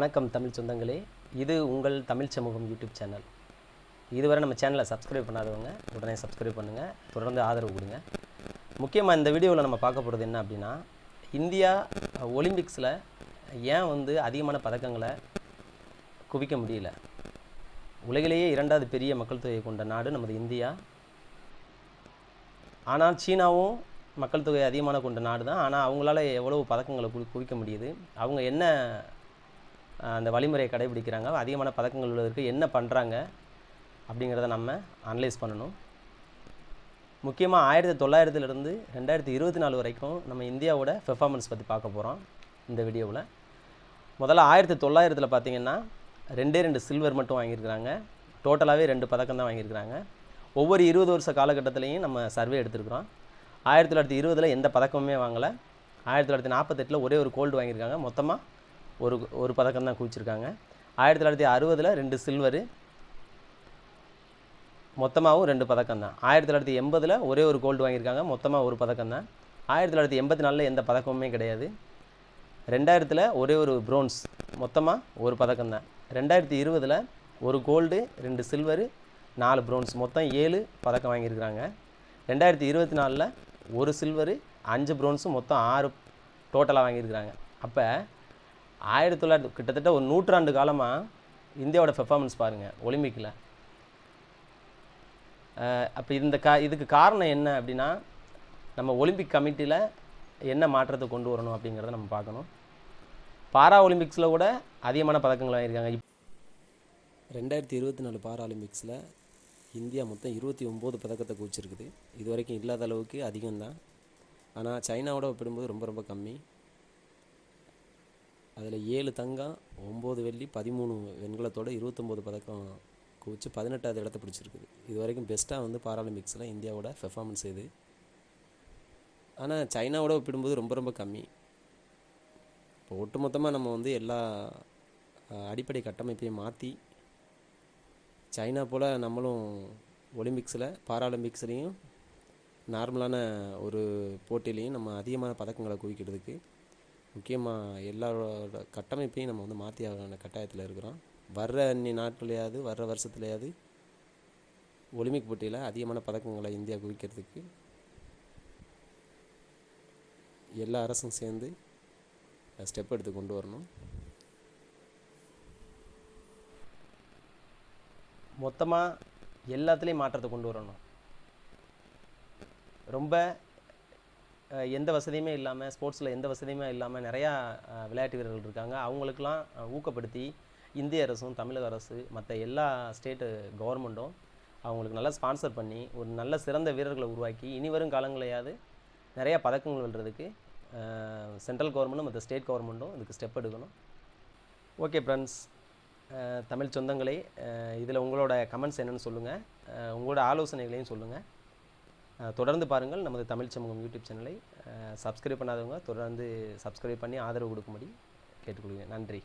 வணக்கம் தமிழ் சொந்தங்களே. இது உங்கள் தமிழ் சமூகம் யூடியூப் சேனல். இதுவரை நம்ம சேனலை சப்ஸ்கிரைப் பண்ணாதவங்க உடனே சப்ஸ்கிரைப் பண்ணுங்கள் தொடர்ந்து ஆதரவு கொடுங்க. முக்கியமாக இந்த வீடியோவில் நம்ம பார்க்க போகிறது என்ன அப்படின்னா இந்தியா ஒலிம்பிக்ஸில் ஏன் வந்து அதிகமான பதக்கங்களை குவிக்க முடியல? உலகிலேயே இரண்டாவது பெரிய மக்கள் தொகை கொண்ட நாடு நமது இந்தியா. ஆனால் சீனாவும் மக்கள் தொகை அதிகமான கொண்ட நாடு தான் ஆனால் அவங்களால எவ்வளவு பதக்கங்களை குவிக்க முடியுது? அவங்க என்ன அந்த வழிமுறையை கடைபிடிக்கிறாங்க. அதிகமான பதக்கங்கள் உள்ளதற்கு என்ன பண்ணுறாங்க அப்படிங்கிறத நம்ம அனலைஸ் பண்ணணும். முக்கியமாக ஆயிரத்தி தொள்ளாயிரத்துலேருந்து ரெண்டாயிரத்தி இருபத்தி நாலு வரைக்கும் நம்ம இந்தியாவோட பெர்ஃபார்மன்ஸ் பற்றி பார்க்க போகிறோம் இந்த வீடியோவில் முதல்ல ஆயிரத்தி தொள்ளாயிரத்தில் பார்த்திங்கன்னா ரெண்டே ரெண்டு சில்வர் மட்டும் வாங்கியிருக்கிறாங்க. டோட்டலாகவே ரெண்டு பதக்கம் தான் வாங்கியிருக்கிறாங்க. ஒவ்வொரு இருபது வருஷ காலகட்டத்திலையும் நம்ம சர்வே எடுத்துருக்குறோம். ஆயிரத்தி தொள்ளாயிரத்தி இருபதில் எந்த பதக்கமுமே வாங்கலை. ஆயிரத்தி தொள்ளாயிரத்தி நாற்பத்தெட்டில் ஒரே ஒரு கோல்டு வாங்கியிருக்காங்க. மொத்தமாக ஒரு ஒரு பதக்கம் தான் குவிச்சிருக்காங்க. ஆயிரத்தி தொள்ளாயிரத்தி அறுபதில் ரெண்டு சில்வரு மொத்தமாகவும் ரெண்டு பதக்கம் தான். ஆயிரத்தி தொள்ளாயிரத்தி எண்பதில் ஒரே ஒரு கோல்டு வாங்கியிருக்காங்க மொத்தமாக ஒரு பதக்கம் தான். ஆயிரத்தி தொள்ளாயிரத்தி எண்பத்தி நாலில் எந்த பதக்கமுமே கிடையாது. ரெண்டாயிரத்தில் ஒரே ஒரு ப்ரோன்ஸ் மொத்தமாக ஒரு பதக்கம் தான். ரெண்டாயிரத்தி இருபதில் ஒரு கோல்டு ரெண்டு சில்வரு நாலு ப்ரோன்ஸ் மொத்தம் ஏழு பதக்கம் வாங்கியிருக்கிறாங்க. ரெண்டாயிரத்தி இருபத்தி நாலில் ஒரு சில்வரு அஞ்சு ப்ரோன்ஸும் மொத்தம் ஆறு டோட்டலாக வாங்கியிருக்கிறாங்க. அப்போ ஆயிரத்தி தொள்ளாயிரத்தி கிட்டத்தட்ட ஒரு நூற்றாண்டு காலமாக இந்தியாவோட பெர்ஃபார்மன்ஸ் பாருங்கள் ஒலிம்பிக்கில் அப்போ இந்த கா இதுக்கு காரணம் என்ன அப்படின்னா நம்ம ஒலிம்பிக் கமிட்டியில் என்ன மாற்றத்தை கொண்டு வரணும் அப்படிங்கிறத நம்ம பார்க்கணும். பாரா ஒலிம்பிக்ஸில் கூட அதிகமான பதக்கங்கள் வாங்கியிருக்காங்க. இப் ரெண்டாயிரத்தி இருபத்தி நாலு பாரா ஒலிம்பிக்ஸில் இந்தியா மொத்தம் இருபத்தி ஒம்பது பதக்கத்தை குவிச்சிருக்குது இது வரைக்கும் இல்லாத அளவுக்கு அதிகம்தான். ஆனால் சைனாவோட ஒப்பிடும்போது ரொம்ப ரொம்ப கம்மி. அதில் ஏழு தங்கம் ஒம்பது வெள்ளி பதிமூணு வெண்கலத்தோட இருபத்தொம்போது பதக்கம் குவிச்சு பதினெட்டாவது இடத்த பிடிச்சிருக்குது. இது வரைக்கும் பெஸ்ட்டாக வந்து பாராலிம்பிக்ஸில் இந்தியாவோட பெர்ஃபார்மன்ஸ் இது. ஆனால் சைனாவோட ஒப்பிடும்போது ரொம்ப ரொம்ப கம்மி. இப்போ ஒட்டுமொத்தமாக நம்ம வந்து எல்லா அடிப்படை கட்டமைப்பையும் மாற்றி சைனா போல் நம்மளும் ஒலிம்பிக்ஸில் பாராலிம்பிக்ஸ்லேயும் நார்மலான ஒரு போட்டியிலையும் நம்ம அதிகமான பதக்கங்களை குவிக்கிறதுக்கு முக்கியமாக எல்லாரோட கட்டமைப்பையும் நம்ம வந்து மாற்றி ஆகிற கட்டாயத்தில் இருக்கிறோம். வர்ற அன்னி நாட்களையாவது வர்ற வருஷத்துலையாவது ஒலிம்பிக் போட்டியில் அதிகமான பதக்கங்களை இந்தியா குவிக்கிறதுக்கு எல்லா அரசும் சேர்ந்து ஸ்டெப் எடுத்து கொண்டு வரணும். மொத்தமாக எல்லாத்துலேயும் மாற்றத்தை கொண்டு வரணும். ரொம்ப எந்த வசதியுமே இல்லாமல் ஸ்போர்ட்ஸில் எந்த வசதியுமே இல்லாமல் நிறையா விளையாட்டு வீரர்கள் இருக்காங்க. அவங்களுக்கெல்லாம் ஊக்கப்படுத்தி இந்திய அரசும் தமிழக அரசு மற்ற எல்லா ஸ்டேட்டு கவர்மெண்ட்டும் அவங்களுக்கு நல்லா ஸ்பான்சர் பண்ணி ஒரு நல்ல சிறந்த வீரர்களை உருவாக்கி இனி வரும் காலங்களையாவது நிறையா பதக்கங்கள் வெல்றதுக்கு சென்ட்ரல் கவர்மெண்ட்டும் மற்ற ஸ்டேட் கவர்மெண்ட்டும் இதுக்கு ஸ்டெப் எடுக்கணும். ஓகே ஃப்ரெண்ட்ஸ் தமிழ் சொந்தங்களே இதில் உங்களோட கமெண்ட்ஸ் என்னென்னு சொல்லுங்கள் உங்களோட ஆலோசனைகளையும் சொல்லுங்கள் தொடர்ந்து பாருங்கள் நமது தமிழ் சமூகம் யூடியூப் சேனலை. சப்ஸ்கிரைப் பண்ணாதவங்க தொடர்ந்து சப்ஸ்கிரைப் பண்ணி ஆதரவு கொடுக்கும்படி கேட்டுக்கொள்கிறேன். நன்றி.